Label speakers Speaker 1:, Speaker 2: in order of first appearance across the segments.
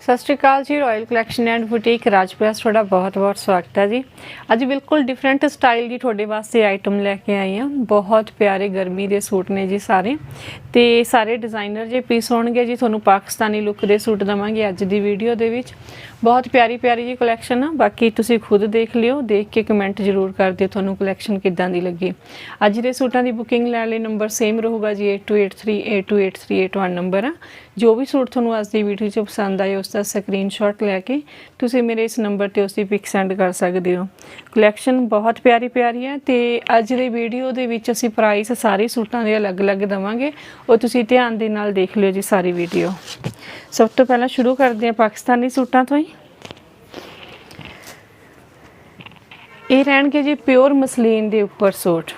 Speaker 1: ਸਤਿ ਸ਼੍ਰੀ ਅਕਾਲ ਜੀ ਰਾਇਲ ਕਲੈਕਸ਼ਨ ਐਂਡ ਬੁਟੀਕ ਰਾਜਪ੍ਰੈਸ ਤੁਹਾਡਾ ਬਹੁਤ-ਬਹੁਤ ਸਵਾਗਤ ਹੈ ਜੀ। ਅੱਜ ਬਿਲਕੁਲ ਡਿਫਰੈਂਟ ਸਟਾਈਲ ਦੀ ਤੁਹਾਡੇ ਵਾਸਤੇ ਆਈਟਮ ਲੈ ਕੇ ਆਈ ਹਾਂ। ਬਹੁਤ ਪਿਆਰੇ ਗਰਮੀ ਦੇ ਸੂਟ ਨੇ ਜੀ ਸਾਰੇ। ਤੇ ਸਾਰੇ ਡਿਜ਼ਾਈਨਰ ਜੇ ਪੀਸ ਹੋਣਗੇ ਜੀ, ਤੁਹਾਨੂੰ ਪਾਕਿਸਤਾਨੀ ਲੁੱਕ ਦੇ ਸੂਟ ਦਵਾਂਗੇ ਅੱਜ ਦੀ ਵੀਡੀਓ ਦੇ ਵਿੱਚ। ਬਹੁਤ ਪਿਆਰੀ ਪਿਆਰੀ ਜੀ ਕਲੈਕਸ਼ਨ ਆ। ਬਾਕੀ ਤੁਸੀਂ ਖੁਦ ਦੇਖ ਲਿਓ, ਦੇਖ ਕੇ ਕਮੈਂਟ ਜ਼ਰੂਰ ਕਰ ਦਿਓ ਤੁਹਾਨੂੰ ਕਲੈਕਸ਼ਨ ਕਿੱਦਾਂ ਦੀ ਲੱਗੀ। ਅੱਜ ਦੇ ਸੂਟਾਂ ਦੀ ਬੁਕਿੰਗ ਲੈਣ ਲਈ ਨੰਬਰ ਸੇਮ ਰਹੂਗਾ ਜੀ 8283828381 ਨੰਬਰ ਆ। ਜੋ ਵੀ ਸੂਟ ਤੁਹਾਨੂੰ ਅੱਜ ਦੀ ਵੀਡੀਓ 'ਚ ਪਸੰਦ ਆਏ, ਉਸ ਦਾ ਸਕਰੀਨਸ਼ਾਟ ਲੈ ਕੇ ਤੁਸੀਂ ਮੇਰੇ ਇਸ ਨੰਬਰ ਤੇ ਉਸ ਦੀ ਪਿਕ ਸੈਂਡ ਕਰ ਸਕਦੇ ਹੋ। ਕਲੈਕਸ਼ਨ ਬਹੁਤ ਪਿਆਰੀ ਪਿਆਰੀ ਹੈ ਤੇ ਅੱਜ ਦੀ ਵੀਡੀਓ ਦੇ ਵਿੱਚ ਅਸੀਂ ਪ੍ਰਾਈਸ ਸਾਰੇ ਸੂਟਾਂ ਦੇ ਅਲੱਗ-ਅਲੱਗ ਦਵਾਂਗੇ। ਉਹ ਤੁਸੀਂ ਧਿਆਨ ਦੇ ਨਾਲ ਦੇਖ ਲਿਓ ਜੀ ਸਾਰੀ ਵੀਡੀਓ ਸਭ ਤੋਂ ਪਹਿਲਾਂ ਸ਼ੁਰੂ ਕਰਦੇ ਹਾਂ ਪਾਕਿਸਤਾਨੀ ਸੂਟਾਂ ਤੋਂ ਹੀ। ਇਹ ਰਹਿਣਗੇ ਜੀ ਪਿਓਰ ਮਸਲੀਨ ਦੇ ਉੱਪਰ ਸੂਟ।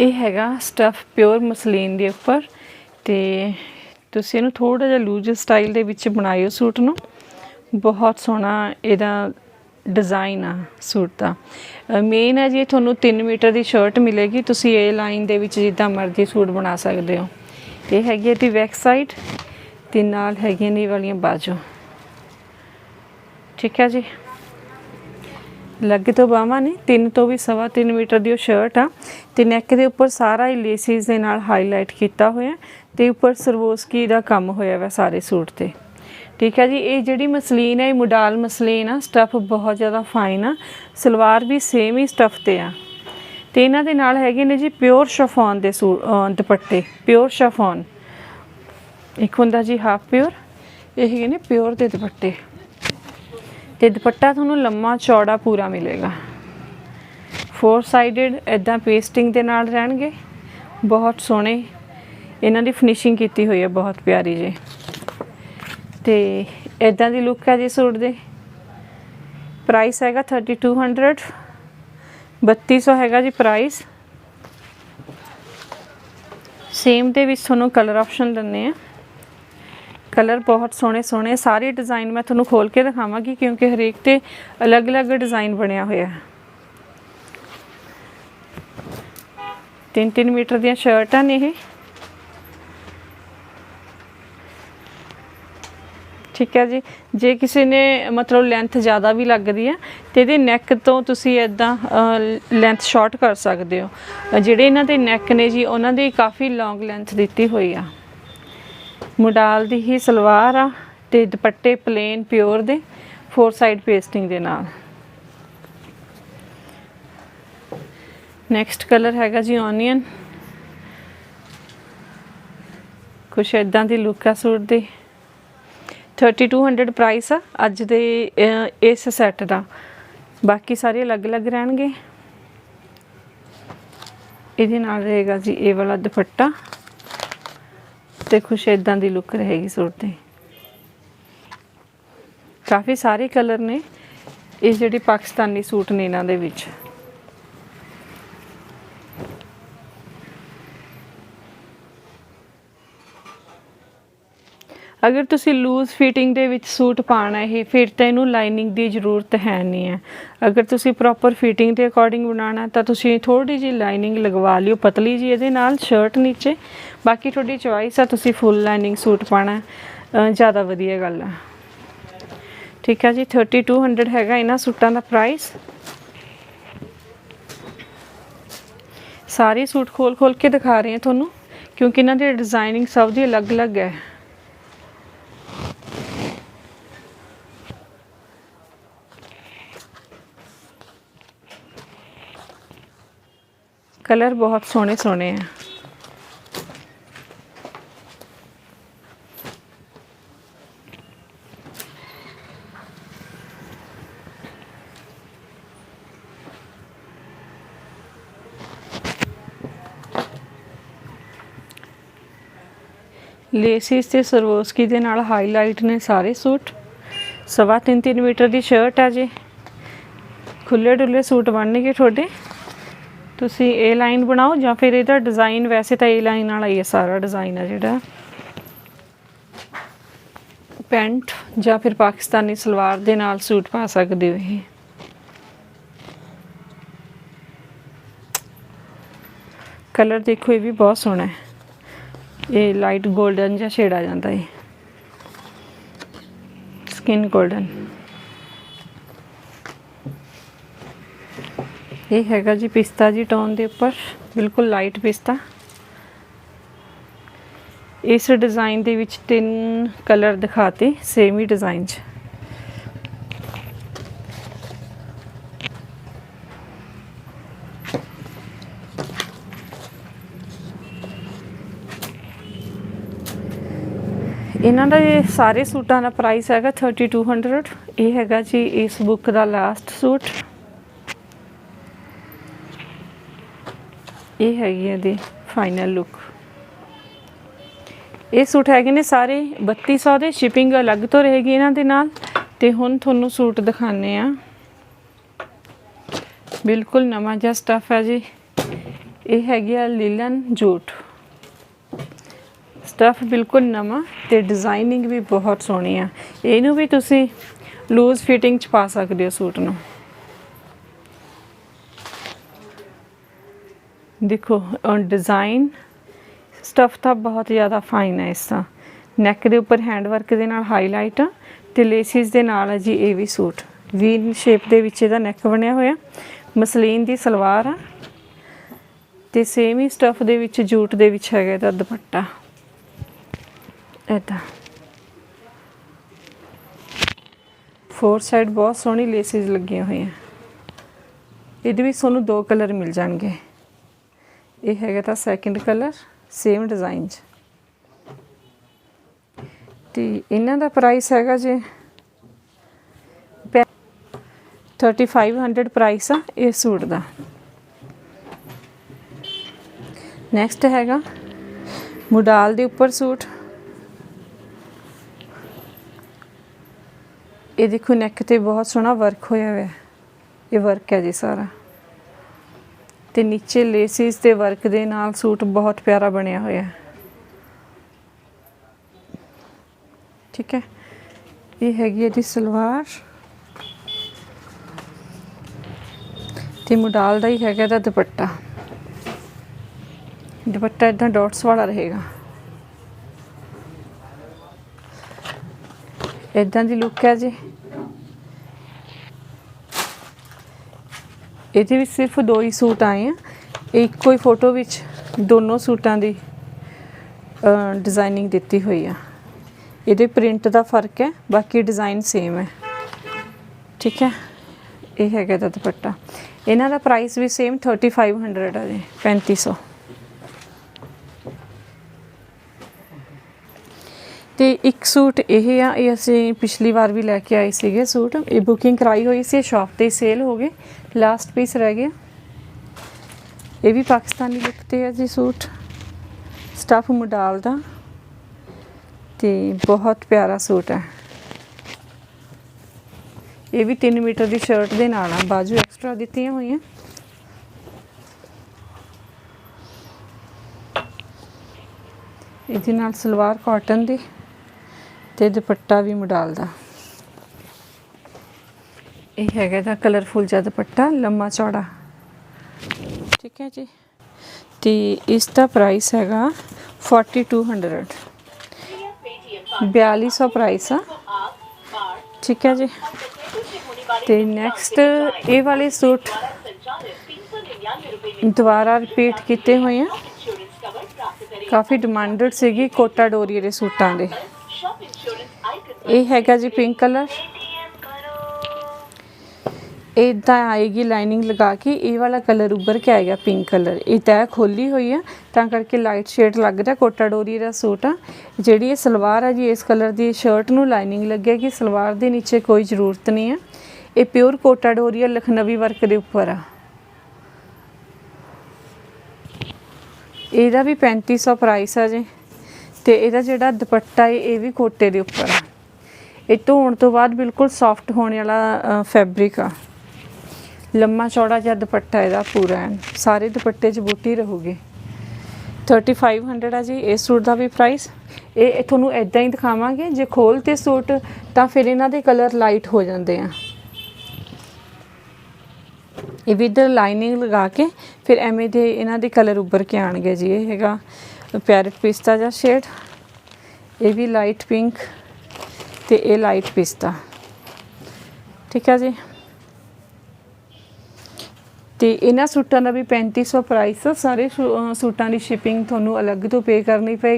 Speaker 1: ਇਹ ਹੈਗਾ ਸਟਫ ਪਿਓਰ ਮਸਲੀਨ ਦੇ ਉੱਪਰ ਤੇ ਤੁਸੀਂ ਇਹਨੂੰ ਥੋੜਾ ਜਿਹਾ ਲੂਜ਼ ਸਟਾਈਲ ਦੇ ਵਿੱਚ ਬਣਾਇਓ ਸੂਟ ਨੂੰ। ਬਹੁਤ ਸੋਹਣਾ ਇਹਦਾ ਡਿਜ਼ਾਈਨ ਆ ਸੂਟ ਦਾ। ਮੇਨ ਹੈ ਜੀ, ਇਹ ਤੁਹਾਨੂੰ 3 ਮੀਟਰ ਦੀ ਸ਼ਰਟ ਮਿਲੇਗੀ। ਤੁਸੀਂ ਇਹ ਲਾਈਨ ਦੇ ਵਿੱਚ ਜਿੱਦਾਂ ਮਰਜ਼ੀ ਸੂਟ ਬਣਾ ਸਕਦੇ ਹੋ। ਇਹ ਹੈਗੀ ਹੈ ਇਹਦੀ ਬੈਕ ਸਾਈਡ ਤੇ ਨਾਲ ਹੈਗੀਆਂ ਨੇ ਵਾਲੀਆਂ ਬਾਜੂ। ਠੀਕ ਹੈ ਜੀ? ਲੱਗੇ ਤੋਂ ਬਾਹਾਂ ਨੇ ਤਿੰਨ ਤੋਂ ਵੀ ਸਵਾ 3 ਮੀਟਰ ਦੀ ਉਹ ਸ਼ਰਟ ਆ। ਤੇ ਨੈਕ ਦੇ ਉੱਪਰ ਸਾਰਾ ਹੀ ਲੇਸਿਸ ਦੇ ਨਾਲ ਹਾਈਲਾਈਟ ਕੀਤਾ ਹੋਇਆ ਤੇ ਉੱਪਰ ਸਰਵੋਸਕੀ ਦਾ ਕੰਮ ਹੋਇਆ ਵਾ ਸਾਰੇ ਸੂਟ ਤੇ। ਠੀਕ ਹੈ ਜੀ, ਇਹ ਜਿਹੜੀ ਮਸਲੀਨ ਹੈ, ਇਹ ਮੁਡਾਲ ਮਸਲੀਨ ਆ ਸਟਫ ਬਹੁਤ ਜ਼ਿਆਦਾ ਫਾਈਨ ਆ। ਸਲਵਾਰ ਵੀ ਸੇਮ ਹੀ ਸਟਫ ਤੇ ਆ। ਤੇ ਇਹਨਾਂ ਦੇ ਨਾਲ ਹੈਗੇ ਨੇ ਜੀ ਪਿਓਰ ਸ਼ਫੋਨ ਦੇ ਸੂਟ ਦੁਪੱਟੇ ਪਿਓਰ ਸ਼ਫੋਨ ਇੱਕ ਹੁੰਦਾ ਜੀ ਹਾਫ ਪਿਓਰ ਇਹ ਹੈਗੇ ਨੇ ਪਿਓਰ ਦੇ ਦੁਪੱਟੇ। ਤੇ ਦੁਪੱਟਾ ਤੁਹਾਨੂੰ ਲੰਮਾ ਚੌੜਾ ਪੂਰਾ ਮਿਲੇਗਾ। ਫੋਰ ਸਾਈਡਡ ਇਦਾਂ ਪੇਸਟਿੰਗ ਦੇ ਨਾਲ ਰਹਿਣਗੇ। ਬਹੁਤ ਸੋਹਣੇ ਇਹਨਾਂ ਦੀ ਫਿਨਿਸ਼ਿੰਗ ਕੀਤੀ ਹੋਈ ਹੈ, ਬਹੁਤ ਪਿਆਰੀ ਜੀ। ਤੇ ਇਦਾਂ ਦੀ ਲੁੱਕ ਹੈ ਜੀ ਸੂਟ ਦੇ। ਪ੍ਰਾਈਸ ਹੈਗਾ 3200 3200 ਹੈਗਾ ਜੀ ਪ੍ਰਾਈਸ ਸੇਮ ਦੇ ਵਿੱਚ ਤੁਹਾਨੂੰ ਕਲਰ ਆਪਸ਼ਨ ਦਿੰਨੇ ਆ ਕਲਰ ਬਹੁਤ ਸੋਹਣੇ ਸੋਹਣੇ ਸਾਰੇ ਡਿਜ਼ਾਈਨ ਮੈਂ ਤੁਹਾਨੂੰ ਖੋਲ ਕੇ ਦਿਖਾਵਾਂਗੀ ਕਿਉਂਕਿ ਹਰੇਕ ਤੇ ਅਲੱਗ-ਅਲੱਗ ਡਿਜ਼ਾਈਨ ਬਣਿਆ ਹੋਇਆ ਹੈ। 3-3 ਮੀਟਰ ਦੀਆਂ ਸ਼ਰਟਾਂ ਨੇ ਇਹ। ਠੀਕ ਹੈ ਜੀ। ਜੇ ਕਿਸੇ ਨੇ ਮਤਲਬ ਲੈਂਥ ਜ਼ਿਆਦਾ ਵੀ ਲੱਗਦੀ ਹੈ ਤੇ ਇਹਦੇ ਨੈਕ ਤੋਂ ਤੁਸੀਂ ਇਦਾਂ ਲੈਂਥ ਸ਼ਾਰਟ ਕਰ ਸਕਦੇ ਹੋ। ਜਿਹੜੇ ਇਹਨਾਂ ਦੇ ਨੈਕ ਨੇ ਜੀ, ਉਹਨਾਂ ਦੀ ਕਾਫੀ ਲੌਂਗ ਲੈਂਥ ਦਿੱਤੀ ਹੋਈ ਆ। ਮੁਡਾਲ ਦੀ ਹੀ ਸਲਵਾਰ ਆ ਤੇ ਦੁਪੱਟੇ ਪਲੇਨ ਪਿਓਰ ਦੇ ਫੋਰ ਸਾਈਡ ਪੇਸਟਿੰਗ ਦੇ ਨਾਲ। ਨੈਕਸਟ ਕਲਰ ਹੈਗਾ ਜੀ ਓਨੀਅਨ ਕੁਛ ਇਦਾਂ ਦੀ ਲੁੱਕ ਆ ਸੂਟ ਦੀ। 3200 ਪ੍ਰਾਈਸ ਆ, ਅੱਜ ਦੇ ਇਸ ਸੈੱਟ ਦਾ। ਬਾਕੀ ਸਾਰੇ ਅਲੱਗ-ਅਲੱਗ ਰਹਿਣਗੇ। ਇਹਦੇ ਨਾਲ ਰਹੇਗਾ ਜੀ ਇਹ ਵਾਲਾ ਦੁਪੱਟਾ। ਤੇ ਕੁਛ ਇਦਾਂ ਦੀ ਲੁੱਕ ਰਹੇਗੀ ਸੂਟ ਦੀ। ਕਾਫੀ ਸਾਰੇ ਕਲਰ ਨੇ। ਇਹ ਜਿਹੜੇ ਪਾਕਿਸਤਾਨੀ ਸੂਟ ਨੇ ਇਹਨਾਂ ਦੇ ਵਿੱਚ। ਅਗਰ ਤੁਸੀਂ ਲੂਜ਼ ਫਿਟਿੰਗ ਦੇ ਵਿੱਚ ਸੂਟ ਪਾਣਾ ਹੈ, ਫਿਰ ਤਾਂ ਇਹਨੂੰ ਲਾਈਨਿੰਗ ਦੀ ਜ਼ਰੂਰਤ ਹੈ ਨਹੀਂ ਹੈ। ਅਗਰ ਤੁਸੀਂ ਪ੍ਰੋਪਰ ਫਿਟਿੰਗ ਦੇ ਅਕੋਰਡਿੰਗ ਬਣਾਉਣਾ, ਤਾਂ ਤੁਸੀਂ ਥੋੜੀ ਜਿਹੀ ਲਾਈਨਿੰਗ ਲਗਵਾ ਲਿਓ, ਪਤਲੀ ਜੀ ਇਹਦੇ ਨਾਲ ਸ਼ਰਟ ਨੀਚੇ। ਬਾਕੀ ਤੁਹਾਡੀ ਚੁਆਇਸ ਆ, ਤੁਸੀਂ ਫੁੱਲ ਲਾਈਨਿੰਗ ਸੂਟ ਪਾਣਾ ਜ਼ਿਆਦਾ ਵਧੀਆ ਗੱਲ ਆ। ਠੀਕ ਹੈ ਜੀ 3200 ਹੈਗਾ ਇਹਨਾਂ ਸੂਟਾਂ ਦਾ ਪ੍ਰਾਈਸ ਸਾਰੇ ਸੂਟ ਖੋਲ ਖੋਲ ਕੇ ਦਿਖਾ ਰਹੇ ਹਾਂ ਤੁਹਾਨੂੰ, ਕਿਉਂਕਿ ਇਹਨਾਂ ਦੀ ਡਿਜ਼ਾਈਨਿੰਗ ਸਭ ਦੀ ਅਲੱਗ-ਅਲੱਗ ਹੈ। ਕਲਰ ਬਹੁਤ ਸੋਹਣੇ ਸੋਹਣੇ ਆ। ਲੇਸਿਸ ਤੇ ਸਰਵੋਸਕੀ ਦੇ ਨਾਲ ਹਾਈਲਾਈਟ ਨੇ ਸਾਰੇ ਸੂਟ। ਸਵਾ ਤਿੰਨ ਤਿੰਨ ਮੀਟਰ ਦੀ ਸ਼ਰਟ ਆ ਜੀ। ਖੁੱਲੇ ਡੁੱਲੇ ਸੂਟ ਬਣਨਗੇ ਤੁਹਾਡੇ। ਤੁਸੀਂ ਇਹ ਲਾਈਨ ਬਣਾਓ ਜਾਂ ਫਿਰ ਇਹਦਾ ਡਿਜ਼ਾਈਨ ਵੈਸੇ ਤਾਂ ਇਹ ਲਾਈਨ ਵਾਲਾ ਹੀ ਹੈ, ਸਾਰਾ ਡਿਜ਼ਾਈਨ ਆ ਜਿਹੜਾ। ਪੈਂਟ ਜਾਂ ਫਿਰ ਪਾਕਿਸਤਾਨੀ ਸਲਵਾਰ ਦੇ ਨਾਲ ਸੂਟ ਪਾ ਸਕਦੇ ਹੋ ਇਹ। ਕਲਰ ਦੇਖੋ, ਇਹ ਵੀ ਬਹੁਤ ਸੋਹਣਾ ਹੈ। ਇਹ ਲਾਈਟ 골ਡਨ ਜਿਹਾ ਸ਼ੇਡ ਆ ਜਾਂਦਾ ਹੈ ਸਕਿਨ 골ਡਨ ਇਹ ਹੈਗਾ ਜੀ ਪਿਸਤਾ ਜੀ ਟੋਨ ਦੇ ਉੱਪਰ, ਬਿਲਕੁਲ ਲਾਈਟ ਪਿਸਤਾ। ਇਸ ਡਿਜ਼ਾਈਨ ਦੇ ਵਿੱਚ ਤਿੰਨ ਕਲਰ ਦਿਖਾਤੇ ਸੇਮ ਹੀ ਡਿਜ਼ਾਈਨ 'ਚ। ਇਹਨਾਂ ਦਾ ਇਹ ਸਾਰੇ ਸੂਟਾਂ ਦਾ ਪ੍ਰਾਈਸ ਹੈਗਾ 3200 ਇਹ ਹੈਗਾ ਜੀ ਇਸ ਬੁੱਕ ਦਾ ਲਾਸਟ ਸੂਟ। ਇਹ ਹੈਗੀ ਇਹਦੀ ਫਾਈਨਲ ਲੁੱਕ ਇਹ ਸੂਟ ਹੈਗੇ ਨੇ ਸਾਰੇ 3200 ਦੇ ਸ਼ਿਪਿੰਗ ਅਲੱਗ ਤੋਂ ਰਹੇਗੀ ਇਹਨਾਂ ਦੇ ਨਾਲ। ਤੇ ਹੁਣ ਤੁਹਾਨੂੰ ਸੂਟ ਦਿਖਾਣੇ ਆ ਬਿਲਕੁਲ ਨਵਾਂ ਜਿਹਾ ਸਟਫ ਹੈ ਜੀ। ਇਹ ਹੈਗੀ ਆ ਲੀਲਨ ਜੂਟ। ਸਟਫ ਬਿਲਕੁਲ ਨਵਾਂ ਤੇ ਡਿਜ਼ਾਈਨਿੰਗ ਵੀ ਬਹੁਤ ਸੋਹਣੀ ਆ। ਇਹਨੂੰ ਵੀ ਤੁਸੀਂ ਲੂਜ਼ ਫਿਟਿੰਗ ਚ ਪਾ ਸਕਦੇ ਹੋ ਸੂਟ ਨੂੰ। ਦੇਖੋ ਡਿਜ਼ਾਈਨ ਸਟਫ ਤਾਂ ਬਹੁਤ ਜ਼ਿਆਦਾ ਫਾਈਨ ਹੈ ਇਸ ਦਾ ਨੈਕ ਦੇ ਉੱਪਰ ਹੈਂਡ ਵਰਕ ਦੇ ਨਾਲ ਹਾਈਲਾਈਟ ਆ ਤੇ ਲੇਸਿਸ ਦੇ ਨਾਲ ਹੈ ਜੀ ਇਹ ਵੀ ਸੂਟ। ਵੀ ਸ਼ੇਪ ਦੇ ਵਿੱਚ ਇਹਦਾ ਨੈਕ ਬਣਿਆ ਹੋਇਆ। ਮਸਲੀਨ ਦੀ ਸਲਵਾਰ ਆ। ਤੇ ਸੇਮ ਹੀ ਸਟਫ ਦੇ ਵਿੱਚ ਜੂਟ ਦੇ ਵਿੱਚ ਹੈਗਾ ਇਹਦਾ ਦੁਪੱਟਾ। ਇਦਾਂ ਫੋਰ ਸਾਈਡ ਬਹੁਤ ਸੋਹਣੀ ਲੇਸਿਸ ਲੱਗੀਆਂ ਹੋਈਆਂ। ਇਹਦੇ ਵਿੱਚ ਤੁਹਾਨੂੰ ਦੋ ਕਲਰ ਮਿਲ ਜਾਣਗੇ। ਇਹ ਹੈਗਾ ਤਾਂ ਸੈਕਿੰਡ ਕਲਰ ਸੇਮ ਡਿਜ਼ਾਈਨ 'ਚ। ਤੇ ਇਹਨਾਂ ਦਾ ਪ੍ਰਾਈਸ ਹੈਗਾ ਜੇ ਪੈ- 3500 ਪ੍ਰਾਈਸ ਆ ਇਸ ਸੂਟ ਦਾ। ਨੈਕਸਟ ਹੈਗਾ ਮੁਡਾਲ ਦੇ ਉੱਪਰ ਸੂਟ। ਇਹ ਦੇਖੋ ਨੈਕ ਤੇ ਬਹੁਤ ਸੋਹਣਾ ਵਰਕ ਹੋਇਆ ਹੋਇਆ। ਇਹ ਵਰਕ ਹੈ ਜੀ ਸਾਰਾ। ਤੇ ਨੀਚੇ ਲੇਸਿਸ ਤੇ ਵਰਕ ਦੇ ਨਾਲ ਸੂਟ ਬਹੁਤ ਪਿਆਰਾ ਬਣਿਆ ਹੋਇਆ ਹੈ। ਠੀਕ ਹੈ। ਇਹ ਹੈਗੀ ਇਹਦੀ ਸਲਵਾਰ। ਤੇ ਮੁਡਾਲ ਦਾ ਹੀ ਹੈਗਾ ਇਹਦਾ ਦੁਪੱਟਾ। ਦੁਪੱਟਾ ਇਦਾਂ ਡਾਟਸ ਵਾਲਾ ਰਹੇਗਾ। ਇਦਾਂ ਦੀ ਲੁੱਕ ਹੈ ਜੀ। ਇਹਦੇ ਵਿੱਚ ਸਿਰਫ ਦੋ ਹੀ ਸੂਟ ਆਏ ਆ। ਇੱਕੋ ਹੀ ਫੋਟੋ ਵਿੱਚ ਦੋਨੋਂ ਸੂਟਾਂ ਦੀ ਡਿਜ਼ਾਈਨਿੰਗ ਦਿੱਤੀ ਹੋਈ ਆ। ਇਹਦੇ ਪ੍ਰਿੰਟ ਦਾ ਫ਼ਰਕ ਹੈ, ਬਾਕੀ ਡਿਜ਼ਾਈਨ ਸੇਮ ਹੈ। ਠੀਕ ਹੈ? ਇਹ ਹੈਗਾ ਇਹਦਾ ਦੁਪੱਟਾ। ਇਹਨਾਂ ਦਾ ਪ੍ਰਾਈਸ ਵੀ ਸੇਮ 3500 ਆ ਜੀ 3500 ਤੇ ਇੱਕ ਸੂਟ ਇਹ ਆ, ਇਹ ਅਸੀਂ ਪਿਛਲੀ ਵਾਰ ਵੀ ਲੈ ਕੇ ਆਏ ਸੀਗੇ ਸੂਟ। ਇਹ ਬੁਕਿੰਗ ਕਰਾਈ ਹੋਈ ਸੀ ਸ਼ਾਪ ਤੇ ਸੇਲ ਹੋ ਗਏ। ਲਾਸਟ ਪੀਸ ਰਹਿ ਗਿਆ ਇਹ ਵੀ ਪਾਕਿਸਤਾਨੀ ਲੁੱਕ ਤੇ ਹੈ ਜੀ ਸੂਟ। ਸਟਫ ਮੁਡਾਲ ਦਾ। ਤੇ ਬਹੁਤ ਪਿਆਰਾ ਸੂਟ ਹੈ। ਇਹ ਵੀ 3 ਮੀਟਰ ਦੀ ਸ਼ਰਟ ਦੇ ਨਾਲ ਆ। ਬਾਜੂ ਐਕਸਟਰਾ ਦਿੱਤੀਆਂ ਹੋਈਆਂ। ਇਹਦੇ ਨਾਲ ਸਲਵਾਰ ਕਾਟਨ ਦੀ ਤੇ ਦੁਪੱਟਾ ਵੀ ਮੁਡਾਲ ਦਾ। ਇਹ ਹੈਗਾ ਦਾ ਕਲਰਫੁਲ ਜਿਹਾ ਦੁਪੱਟਾ, ਲੰਮਾ ਚੌੜਾ। ਠੀਕ ਹੈ ਜੀ। ਤੇ ਇਸ ਦਾ ਪ੍ਰਾਈਸ ਹੈਗਾ 4200 4200 ਪ੍ਰਾਈਸ ਆ। ਠੀਕ ਹੈ ਜੀ। ਤੇ ਨੈਕਸਟ ਇਹ ਵਾਲੇ ਸੂਟ ਦੁਬਾਰਾ ਰਿਪੀਟ ਕੀਤੇ ਹੋਏ ਆ। ਕਾਫੀ ਡਿਮਾਂਡਡ ਸੀਗੀ ਕੋਟਾ ਡੋਰੀ ਦੇ ਸੂਟਾਂ ਦੇ। ਇਹ ਹੈਗਾ ਜੀ ਪਿੰਕ ਕਲਰ ਇਦਾਂ ਆਏਗੀ ਲਾਈਨਿੰਗ ਲਗਾ ਕੇ ਇਹ ਵਾਲਾ ਕਲਰ ਉੱਭਰ ਕੇ ਆਏਗਾ ਪਿੰਕ ਕਲਰ ਇਹ ਤੈਅ ਖੋਲੀ ਹੋਈ ਆ, ਤਾਂ ਕਰਕੇ ਲਾਈਟ ਸ਼ੇਡ ਲੱਗ ਰਿਹਾ ਕੋਟਾ ਡੋਰੀ ਦਾ ਸੂਟ ਆ। ਜਿਹੜੀ ਇਹ ਸਲਵਾਰ ਆ ਜੀ, ਇਸ ਕਲਰ ਦੀ ਸ਼ਰਟ ਨੂੰ ਲਾਈਨਿੰਗ ਲੱਗੇਗੀ, ਸਲਵਾਰ ਦੇ ਨੀਚੇ ਕੋਈ ਜ਼ਰੂਰਤ ਨਹੀਂ ਆ। ਇਹ ਪਿਓਰ ਕੋਟਾ ਡੋਰੀ ਆ, ਲਖਨਵੀ ਵਰਕ ਦੇ ਉੱਪਰ ਆ। ਇਹਦਾ ਵੀ 3500 ਪ੍ਰਾਈਸ ਆ ਜੀ, ਤੇ ਇਹਦਾ ਜਿਹੜਾ ਦੁਪੱਟਾ ਏ, ਇਹ ਵੀ ਕੋਟੇ ਦੇ ਉੱਪਰ ਆ। ਇਹ ਧੋਣ ਤੋਂ ਬਾਅਦ ਬਿਲਕੁਲ ਸੌਫਟ ਹੋਣ ਵਾਲਾ ਫੈਬਰਿਕ ਆ। ਲੰਮਾ ਚੌੜਾ ਜਿਹਾ ਦੁਪੱਟਾ ਇਹਦਾ ਪੂਰਾ ਹੈ। ਸਾਰੇ ਦੁਪੱਟੇ 'ਚ ਬੂਟੀ ਰਹੂਗੀ। 3500 ਆ ਜੀ ਇਸ ਸੂਟ ਦਾ ਵੀ ਪ੍ਰਾਈਸ ਇਹ ਤੁਹਾਨੂੰ ਇਦਾਂ ਹੀ ਦਿਖਾਵਾਂਗੇ, ਜੇ ਖੋਲ ਤੇ ਸੂਟ ਤਾਂ ਫਿਰ ਇਹਨਾਂ ਦੇ ਕਲਰ ਲਾਈਟ ਹੋ ਜਾਂਦੇ ਆ। ਇਹ ਵਿਦ ਲਾਈਨਿੰਗ ਲਗਾ ਕੇ ਫਿਰ ਐਵੇਂ ਦੇ ਇਹਨਾਂ ਦੇ ਕਲਰ ਉੱਭਰ ਕੇ ਆਣਗੇ ਜੀ, ਇਹ ਹੈਗਾ ਪੈਰਟ ਪਿਸਤਾ ਜਾਂ ਸ਼ੇਡ ਇਹ ਵੀ ਲਾਈਟ ਪਿੰਕ ਤੇ ਇਹ ਲਾਈਟ ਪਿਸਤਾ ਠੀਕ ਹੈ ਜੀ। ਤੇ ਇਹਨਾਂ ਸੂਟਾਂ ਦਾ ਵੀ 3500 ਪ੍ਰਾਈਸ ਸਾਰੇ ਸੂ- ਅਹ ਸੂਟਾਂ ਦੀ ਸ਼ਿਪਿੰਗ ਤੁਹਾਨੂੰ ਅਲੱਗ ਤੋਂ ਪੇ ਕਰਨੀ ਪਏਗੀ।